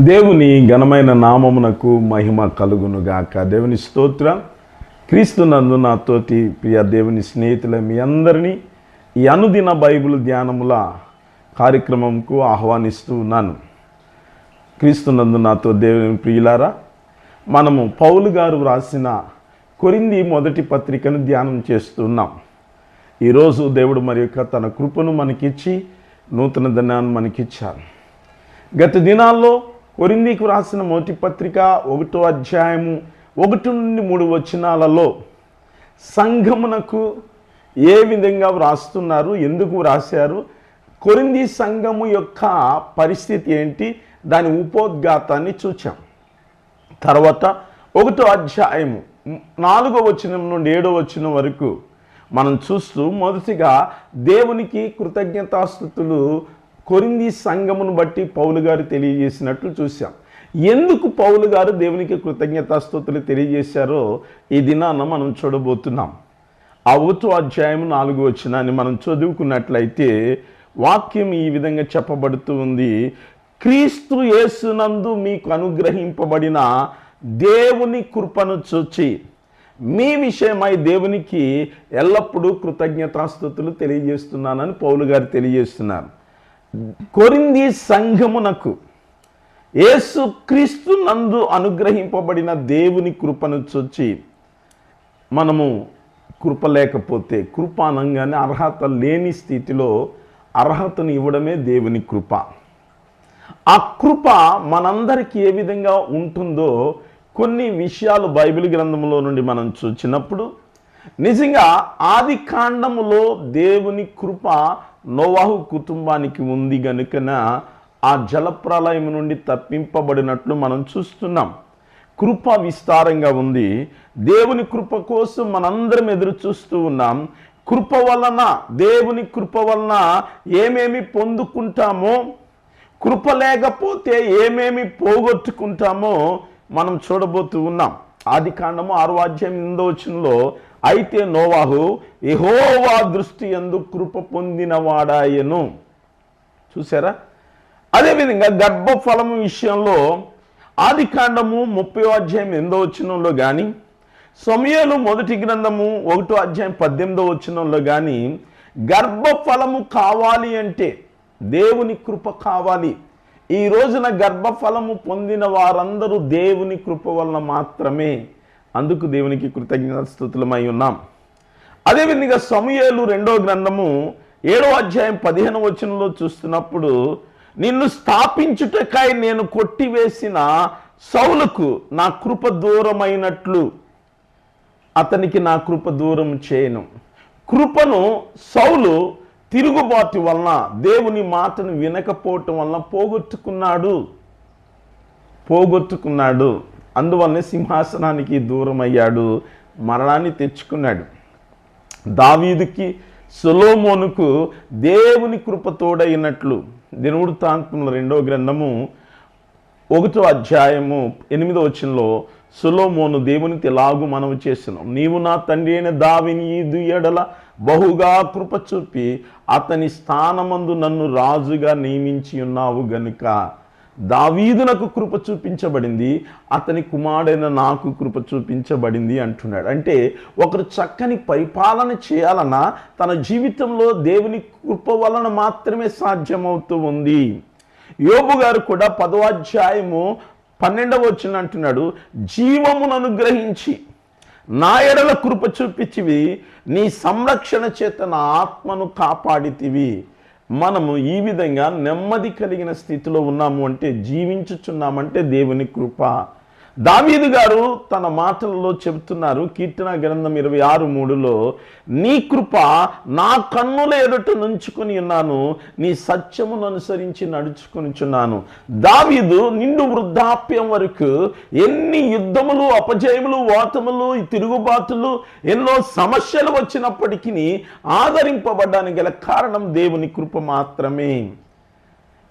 దేవుని ఘనమైన నామమునకు మహిమ కలుగునుగాక. దేవుని స్తోత్రం. క్రీస్తునందు నాతోటి ప్రియ దేవుని స్నేహితుల మీ అందరినీ ఈ అనుదిన బైబిల్ ధ్యానముల కార్యక్రమంకు ఆహ్వానిస్తూ ఉన్నాను. క్రీస్తునందు నాతో దేవుని ప్రియులారా మనము పౌలు గారు వ్రాసిన కొరింది మొదటి పత్రికను ధ్యానం చేస్తున్నాం. ఈరోజు దేవుడు మరి యొక్క తన కృపను మనకిచ్చి నూతన ధనాన్ని మనకిచ్చారు. గత దినాల్లో కొరిందీకు రాసిన మొదటి పత్రిక ఒకటో అధ్యాయము ఒకటి నుండి మూడు వచనాలలో సంఘమునకు ఏ విధంగా వ్రాస్తున్నారు ఎందుకు వ్రాశారు కొరింది సంఘము యొక్క పరిస్థితి ఏంటి దాని ఉపోద్ఘాతాన్ని చూచాం. తర్వాత ఒకటో అధ్యాయము నాలుగో వచనం నుండి ఏడో వచనం వరకు మనం చూస్తూ మొదటిగా దేవునికి కృతజ్ఞతాస్థుతులు కొరింది సంఘమును బట్టి పౌలు గారు తెలియజేసినట్లు చూసాం ఎందుకు పౌలు గారు దేవునికి కృతజ్ఞతాస్థుతులు తెలియజేశారో ఈ దినాన మనం చూడబోతున్నాం. ఆ అధ్యాయం నాలుగు వచ్చినాన్ని మనం చదువుకున్నట్లయితే వాక్యం ఈ విధంగా చెప్పబడుతూ ఉంది. క్రీస్తు యేసునందు మీకు అనుగ్రహింపబడిన దేవుని కృపను చూచి మీ విషయమై దేవునికి ఎల్లప్పుడూ కృతజ్ఞతాస్థుతులు తెలియజేస్తున్నానని పౌలు గారు తెలియజేస్తున్నారు. కొరింది సంఘమునకు యేసు క్రీస్తు నందు అనుగ్రహింపబడిన దేవుని కృపను చొచ్చి మనము కృప లేకపోతే కృప అనగానే అర్హత లేని స్థితిలో అర్హతను ఇవ్వడమే దేవుని కృప. ఆ కృప మనందరికీ ఏ విధంగా ఉంటుందో కొన్ని విషయాలు బైబిల్ గ్రంథంలో నుండి మనం చూచినప్పుడు నిజంగా ఆది కాండములో దేవుని కృప నోవాహు కుటుంబానికి ఉంది గనుకన ఆ జలప్రలయం నుండి తప్పింపబడినట్లు మనం చూస్తున్నాం. కృప విస్తారంగా ఉంది. దేవుని కృప కోసం మనందరం ఎదురు చూస్తూ ఉన్నాం. కృప వలన దేవుని కృప వలన ఏమేమి పొందుకుంటామో కృప లేకపోతే ఏమేమి పోగొట్టుకుంటామో మనం చూడబోతూ ఉన్నాం. ఆది కాండము ఆరు అధ్యాయం ఎనిమిదో అయితే నోవాహు ఎహోవా దృష్టి ఎందు కృప పొందినవాడాయను. చూసారా అదేవిధంగా గర్భఫలము విషయంలో ఆది కాండము ముప్పై అధ్యాయం ఎనిమిదో వచనంలో కానీ సమయలు మొదటి గ్రంథము ఒకటో అధ్యాయం పద్దెనిమిదో వచనంలో కానీ గర్భఫలము కావాలి అంటే దేవుని కృప కావాలి. ఈ రోజున గర్భఫలము పొందిన వారందరూ దేవుని కృప వలన మాత్రమే. అందుకు దేవునికి కృతజ్ఞతాస్థుతులమై ఉన్నాం. అదేవిధంగా సమయలు రెండో గ్రంథము ఏడో అధ్యాయం పదిహేను వచనంలో చూస్తున్నప్పుడు నిన్ను స్థాపించుటకై నేను కొట్టివేసిన సౌలకు నా కృప దూరమైనట్లు అతనికి నా కృప దూరం చేయను. కృపను సౌలు తిరుగుబాటు వలన దేవుని మాటను వినకపోవటం వలన పోగొట్టుకున్నాడు. పోగొట్టుకున్నాడు. అందువల్లనే సింహాసనానికి దూరం అయ్యాడు మరణాన్ని తెచ్చుకున్నాడు. దావీదుకి సొలోమోనుకు దేవుని కృపతోడైనట్లు దినవుడు తాంత్రముల రెండో గ్రంథము ఒకటో అధ్యాయము ఎనిమిదో వచనంలో సులోమోను దేవునికి ఎలాగూ మనవి చేసినాం నీవు నా తండ్రి అయిన దావిని దుయ్యడల ఎడల బహుగా కృప చూపి అతని స్థానమందు నన్ను రాజుగా నియమించి ఉన్నావు గనుక. దావీదునకు కృప చూపించబడింది అతని కుమారుడైన నాకు కృప చూపించబడింది అంటున్నాడు. అంటే ఒకరు చక్కని పరిపాలన చేయాలన్నా తన జీవితంలో దేవుని కృప వలన మాత్రమే సాధ్యమవుతూ ఉంది. యోబు గారు కూడా పదవాధ్యాయము పన్నెండవ వచ్చిన అంటున్నాడు జీవమును అనుగ్రహించి నా ఎడల కృప చూపించివి నీ సంరక్షణ చేత నా ఆత్మను కాపాడితివి. మనము ఈ విధంగా నెమ్మది కలిగిన స్థితిలో ఉన్నాము అంటే జీవించుచున్నామంటే దేవుని కృప. దావీదు గారు తన మాటలలో చెబుతున్నారు కీర్తన గ్రంథం ఇరవై ఆరు మూడులో నీ కృప నా కన్నుల ఎదుట నుంచుకొని ఉన్నాను నీ సత్యమును అనుసరించి నడుచుకొనిచున్నాను దావీదు నిండు వృద్ధాప్యం వరకు ఎన్ని యుద్ధములు అపజయములు ఓటములు తిరుగుబాటులు ఎన్నో సమస్యలు వచ్చినప్పటికీ ఆదరింపబడ్డానికి గల కారణం దేవుని కృప మాత్రమే.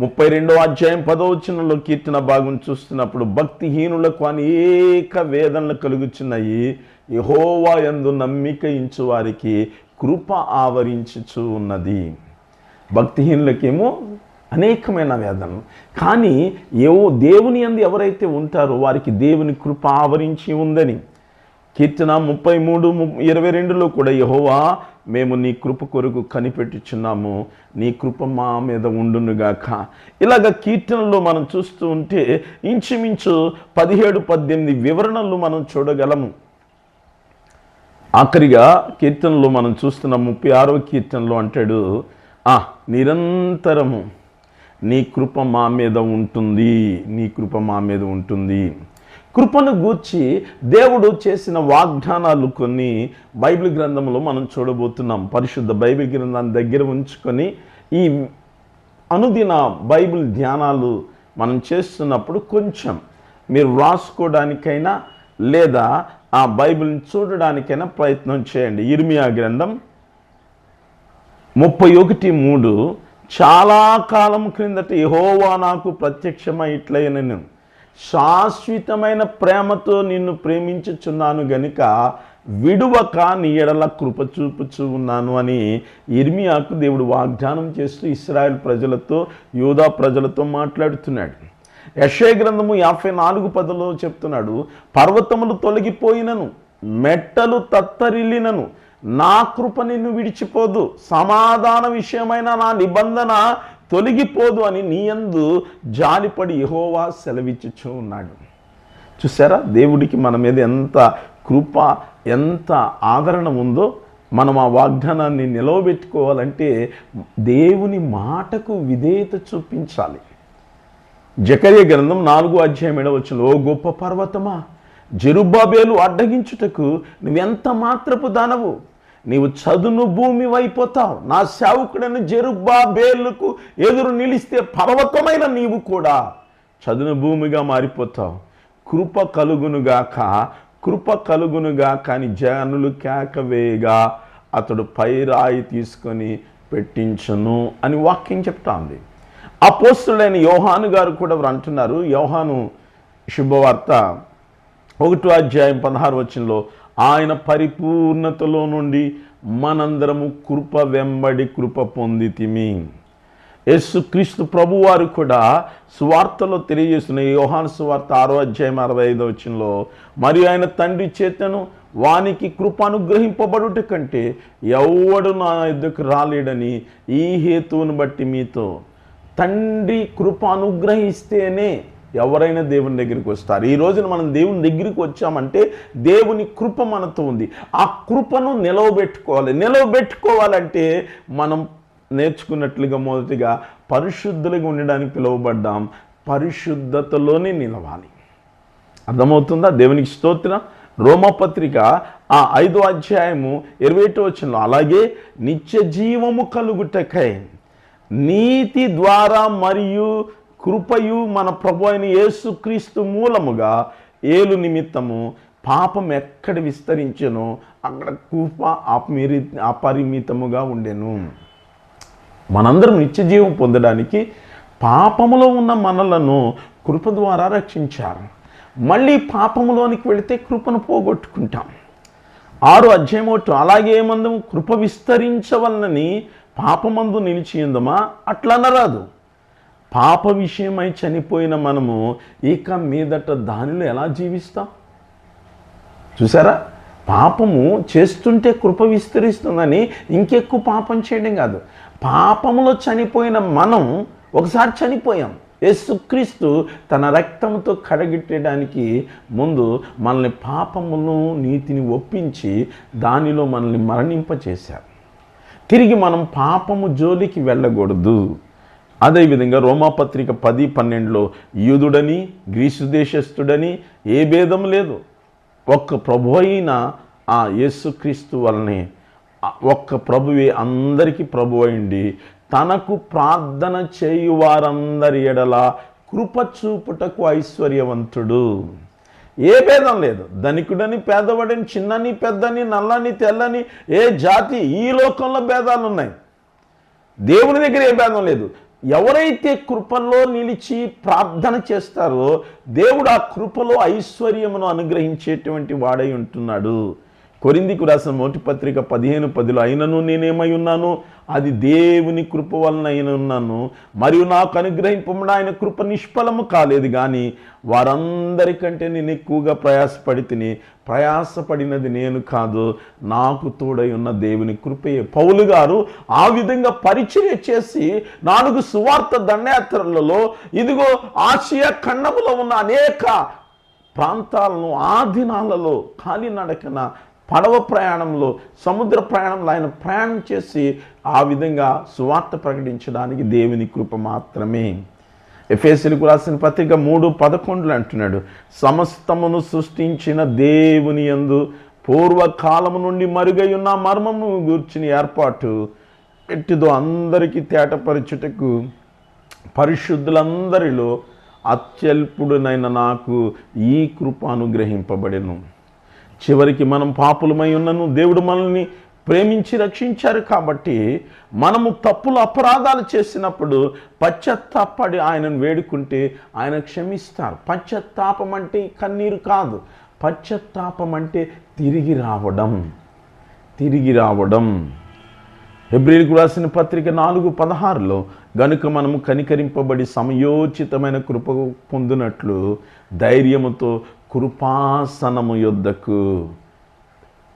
ముప్పై రెండో అధ్యాయం పదవచనంలో కీర్తన భాగం చూస్తున్నప్పుడు భక్తిహీనులకు అనేక వేదనలు కలుగుచున్నాయి. యహోవా ఎందు నమ్మిక ఇంచు వారికి కృప ఆవరించుచు ఉన్నది. భక్తిహీనులకేమో అనేకమైన వేదనలు. కానీ ఏవో దేవుని అందు ఎవరైతే ఉంటారో వారికి దేవుని కృప ఆవరించి ఉందని కీర్తన ముప్పై మూడు ము- ఇరవై రెండులో కూడా యహోవా మేము నీ కృప కొరకు కనిపెట్టుచున్నాము. నీ కృప మా మీద ఉండునుగాక. ఇలాగ కీర్తనలో మనం చూస్తూ ఉంటే ఇంచుమించు పదిహేడు పద్దెనిమిది వివరణలు మనం చూడగలము. ఆఖరిగా కీర్తనలో మనం చూస్తున్న ముప్పై ఆరో కీర్తనలో అంటాడు ఆ నిరంతరము నీ కృప మా మీద ఉంటుంది నీ కృప మా మీద ఉంటుంది. కృపను గూర్చి దేవుడు చేసిన వాగ్దానాలు కొన్ని బైబిల్ గ్రంథంలో మనం చూడబోతున్నాం. పరిశుద్ధ బైబిల్ గ్రంథాన్ని దగ్గర ఉంచుకొని ఈ అనుదిన బైబిల్ ధ్యానాలు మనం చేస్తున్నప్పుడు కొంచెం మీరు వ్రాసుకోవడానికైనా లేదా ఆ బైబిల్ని చూడడానికైనా ప్రయత్నం చేయండి. ఇర్మియా గ్రంథం ముప్పై ఒకటి మూడు. చాలా కాలం క్రిందట యహోవా నాకు ప్రత్యక్షమై ఇట్లయినను. శాశ్వతమైన ప్రేమతో నిన్ను ప్రేమించుచున్నాను గనుక విడువక నీ ఎడల కృప చూపుచు ఉన్నాను అని ఇర్మియాకు దేవుడు వాగ్దానం చేస్తూ ఇస్రాయెల్ ప్రజలతో యూదా ప్రజలతో మాట్లాడుతున్నాడు. యశయ గ్రంథము యాభై నాలుగు పదలో చెప్తున్నాడు పర్వతములు తొలగిపోయినను మెట్టలు తత్తరిల్లినను నా కృప నిన్ను విడిచిపోదు. సమాధాన విషయమైన నా నిబంధన తొలగిపోదు అని నీయందు జాలిపడి యహోవా సెలవిచ్చుచూ ఉన్నాడు. చూసారా దేవుడికి మన మీద ఎంత కృప ఎంత ఆదరణ ఉందో మనం ఆ వాగ్దానాన్ని నిలవబెట్టుకోవాలంటే దేవుని మాటకు విధేయత చూపించాలి. జకర్య గ్రంథం నాలుగో అధ్యాయం ఎడవచ్చును ఓ గొప్ప పర్వతమా జెరుబాబేలు అడ్డగించుటకు నువ్వెంత మాత్రపు దానవు? నీవు చదును భూమి అయిపోతావు నా సేవకుడైన జెరుబ్బాబేలుకు ఎదురు నిలిస్తే పర్వతమైన నీవు కూడా చదును భూమిగా మారిపోతావు. కృప కలుగునుగాక కృప కలుగునుగా కానీ జనులు కేకవేగా అతడు పైరాయి తీసుకొని పెట్టించను అని వాక్యం చెప్తా ఉంది అపోస్తుడైన యోహాను గారు కూడా వారు అంటున్నారు. యోహాను శుభవార్త ఒకటో అధ్యాయం పదహారు వచ్చినలో ఆయన పరిపూర్ణతలో నుండి మనందరము కృప వెంబడి కృప పొందితిమి. యేసుక్రీస్తు ప్రభువారు కూడా సువార్తలో తెలియజేస్తున్న యోహాన్ యోహాను సువార్త ఆరో అధ్యాయం అరవై ఐదో వచ్చినలో మరియు ఆయన తండ్రి చేతను వానికి కృప అనుగ్రహింపబడుట కంటే ఎవడు నా ఎద్దుకు రాలేడని ఈ హేతువును బట్టి మీతో తండ్రి కృప అనుగ్రహిస్తేనే ఎవరైనా దేవుని దగ్గరికి వస్తారు. ఈ రోజున మనం దేవుని దగ్గరికి వచ్చామంటే దేవుని కృప మనతో ఉంది. ఆ కృపను నిలవబెట్టుకోవాలి. నిలవబెట్టుకోవాలంటే మనం నేర్చుకున్నట్లుగా మొదటిగా పరిశుద్ధులుగా ఉండడానికి పిలువబడ్డాం. పరిశుద్ధతలోనే నిలవాలి. అర్థమవుతుందా? దేవునికి స్తోత్రం. రోమపత్రిక ఆ ఐదో అధ్యాయము ఇరవై ఒకటో వచనంలో అలాగే నిత్య జీవము కలుగుటకై నీతి ద్వారా మరియు కృపయు మన ప్రభు అయిన యేసుక్రీస్తు మూలముగా ఏలు నిమిత్తము పాపం ఎక్కడ విస్తరించెనో అక్కడ కృప అపరి అపరిమితముగా ఉండెను. మనందరం నిత్య జీవం పొందడానికి పాపములో ఉన్న మనలను కృప ద్వారా రక్షించారు. మళ్ళీ పాపములోనికి వెళితే కృపను పోగొట్టుకుంటాం. ఆరు అధ్యాయం అలాగే మందము కృప విస్తరించవలనని పాపమందు నిలిచి ఉందమా? అట్లనరాదు. పాప విషయమై చనిపోయిన మనము ఇక మీదట దానిలో ఎలా జీవిస్తాం? చూసారా? పాపము చేస్తుంటే కృప విస్తరిస్తుందని ఇంకెక్కువ పాపం చేయడం కాదు. పాపములో చనిపోయిన మనం ఒకసారి చనిపోయాం. యేసుక్రీస్తు తన రక్తంతో కడగట్టడానికి ముందు మనల్ని పాపమును నీతిని ఒప్పించి దానిలో మనల్ని మరణింపచేశారు. తిరిగి మనం పాపము జోలికి వెళ్ళకూడదు. అదేవిధంగా రోమాపత్రిక పది పన్నెండులో యూదుడని గ్రీసు దేశస్థుడని ఏ భేదం లేదు. ఒక్క ప్రభు అయిన ఆ యేసుక్రీస్తు వలనే ఒక్క ప్రభువే అందరికీ ప్రభు అయింది తనకు ప్రార్థన చేయు వారందరి ఎడల కృప చూపుటకు ఐశ్వర్యవంతుడు. ఏ భేదం లేదు. ధనికుడని పేదవాడని చిన్నని పెద్దని నల్లని తెల్లని ఏ జాతి ఈ లోకంలో భేదాలు ఉన్నాయి దేవుని దగ్గర ఏ భేదం లేదు. ఎవరైతే కృపల్లో నిలిచి ప్రార్థన చేస్తారో దేవుడు ఆ కృపలో ఐశ్వర్యమును అనుగ్రహించేటువంటి వాడై ఉంటున్నాడు. కొరిందికు రాసిన మొదటి పత్రిక పదిహేను పదిలో అయినను నేనేమై ఉన్నాను? అది దేవుని కృప వలన అయిన ఉన్నాను. మరియు నాకు అనుగ్రహింపబడిన ఆయన కృప నిష్ఫలము కాలేదు కానీ వారందరికంటే నేను ఎక్కువగా ప్రయాసపడి తిని ప్రయాసపడినది నేను కాదు. నాకు తోడై ఉన్న దేవుని కృపయే. పౌలు గారు ఆ విధంగా పరిచర్య చేసి నాలుగు సువార్త దండయాత్రలలో ఇదిగో ఆసియా ఖండములో ఉన్న అనేక ప్రాంతాలను ఆ దినాలలో కాలినడకన పడవ ప్రయాణంలో సముద్ర ప్రయాణంలో ఆయన ప్రయాణం చేసి ఆ విధంగా సువార్త ప్రకటించడానికి దేవుని కృప మాత్రమే. ఎఫ్ఎస్సీలకు రాసిన పత్రిక మూడు పదకొండులు అంటున్నాడు సమస్తమును సృష్టించిన దేవుని యందు పూర్వకాలము నుండి మరుగై ఉన్న మర్మము గూర్చిన ఏర్పాటు ఎట్టిదో అందరికీ తేటపరచుటకు పరిశుద్ధులందరిలో అత్యల్పుడునైన నాకు ఈ కృప అనుగ్రహింపబడెను. చివరికి మనం పాపులమై ఉన్నను దేవుడు మనల్ని ప్రేమించి రక్షించారు కాబట్టి మనము తప్పులు అపరాధాలు చేసినప్పుడు పశ్చత్తాపడి ఆయనను వేడుకుంటే ఆయన క్షమిస్తారు. పశ్చత్తాపం అంటే కన్నీరు కాదు. పశ్చత్తాపం అంటే తిరిగి రావడం. తిరిగి రావడం. హెబ్రిల్కు రాసిన పత్రిక నాలుగు పదహారులో గనుక మనము కనికరింపబడి సమయోచితమైన కృప పొందినట్లు ధైర్యముతో కృపాసనము యొద్దకు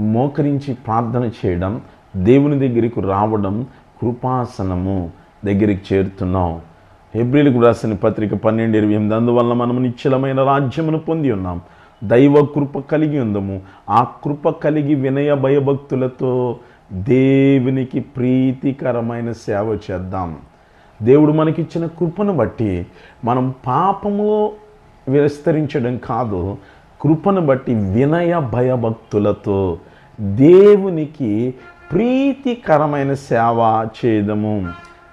మోకరించి ప్రార్థన చేయడం దేవుని దగ్గరికి రావడం కృపాసనము దగ్గరికి చేరుతున్నాం. హెబ్రిల్ రాసిన పత్రిక పన్నెండు ఇరవై ఎనిమిది అందువల్ల మనము నిశ్చలమైన రాజ్యమును పొంది ఉన్నాం. దైవ కృప కలిగి ఉందము. ఆ కృప కలిగి వినయ భయభక్తులతో దేవునికి ప్రీతికరమైన సేవ చేద్దాం. దేవుడు మనకిచ్చిన కృపను బట్టి మనం పాపములో విస్తరించడం కాదు కృపను బట్టి వినయ భయభక్తులతో దేవునికి ప్రీతికరమైన సేవ చేయదము.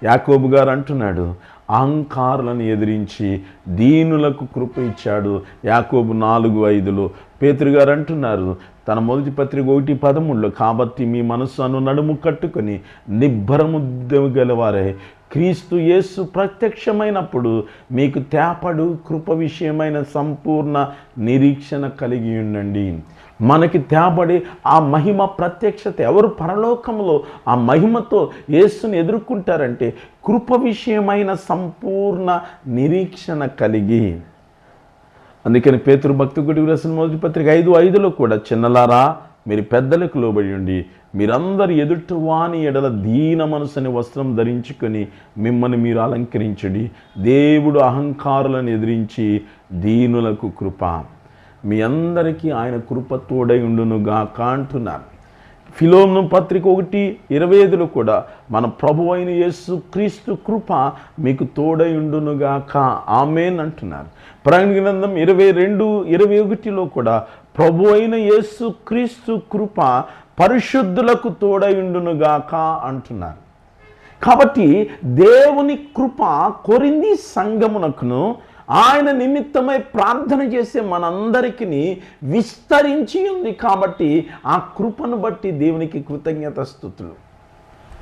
యాకోబు గారు అంటున్నాడు అహంకారులను ఎదిరించి దీనులకు కృప ఇచ్చాడు యాకోబు నాలుగు ఐదులో. పేతురు గారు అంటున్నారు తన మొదటి పత్రిక ఒకటి పదమూడులో కాబట్టి మీ మనస్సును నడుము కట్టుకొని నిబ్బరముద్ద గలవారే క్రీస్తు యేసు ప్రత్యక్షమైనప్పుడు మీకు తేపడు కృప విషయమైన సంపూర్ణ నిరీక్షణ కలిగి ఉండండి. మనకి తేబడి ఆ మహిమ ప్రత్యక్షత ఎవరు పరలోకంలో ఆ మహిమతో యేసుని ఎదుర్కొంటారంటే కృప విషయమైన సంపూర్ణ నిరీక్షణ కలిగి. అందుకని పేతురు భక్తి గుడి రాసిన మొదటి పత్రిక ఐదు ఐదులో కూడా చిన్నలారా మీరు పెద్దలకు లోబడి ఉండి మీరందరు ఎదుటివాని ఎడల దీన మనసుని వస్త్రం ధరించుకొని మిమ్మల్ని మీరు అలంకరించడి. దేవుడు అహంకారులను ఎదిరించి దీనులకు కృప. మీ అందరికీ ఆయన కృప తోడై ఉండునుగా కాంటున్నారు ఫిలోను పత్రిక ఒకటి ఇరవై ఐదులో కూడా మన ప్రభు అయిన యేసు క్రీస్తు కృప మీకు తోడయుండునుగాక ఆమెన్ అంటున్నారు. ప్రకటన గ్రంథం ఇరవై రెండు ఇరవై ఒకటిలో కూడా ప్రభు అయిన యేసు క్రీస్తు కృప పరిశుద్ధులకు తోడయుండునుగాక అంటున్నారు. కాబట్టి దేవుని కృప కొరింది సంగమునకును ఆయన నిమిత్తమై ప్రార్థన చేసే మనందరికీ విస్తరించి ఉంది కాబట్టి ఆ కృపను బట్టి దేవునికి కృతజ్ఞత స్థుతులు.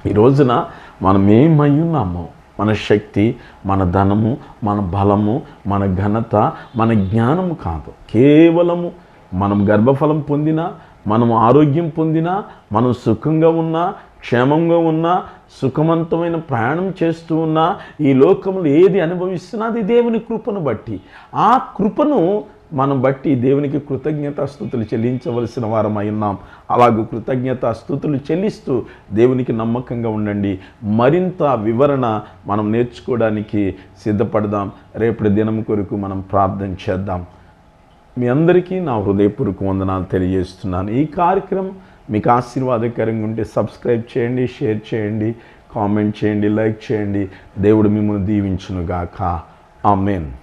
ఈ రోజున మనం ఏమై ఉన్నామో మన శక్తి మన ధనము మన బలము మన ఘనత మన జ్ఞానము కాదు. కేవలము మనం గర్భఫలం పొందినా మనం ఆరోగ్యం పొందినా మనం సుఖంగా ఉన్నా క్షేమంగా ఉన్నా సుఖవంతమైన ప్రయాణం చేస్తూ ఉన్నా ఈ లోకంలో ఏది అనుభవిస్తున్నా అది దేవుని కృపను బట్టి. ఆ కృపను మనం బట్టి దేవునికి కృతజ్ఞతాస్థుతులు చెల్లించవలసిన వారమై ఉన్నాం. అలాగే కృతజ్ఞతాస్థుతులు చెల్లిస్తూ దేవునికి నమ్మకంగా ఉండండి. మరింత వివరణ మనం నేర్చుకోవడానికి సిద్ధపడదాం. రేపటి దినం కొరకు మనం ప్రార్థన చేద్దాం. మీ అందరికీ నా హృదయపూర్వక వందనాలు తెలియజేస్తున్నాను. ఈ కార్యక్రమం మీకు ఆశీర్వాదకరంగా ఉంటే సబ్స్క్రైబ్ చేయండి షేర్ చేయండి కామెంట్ చేయండి లైక్ చేయండి. దేవుడు మిమ్మల్ని దీవించునుగాక. ఆమెన్.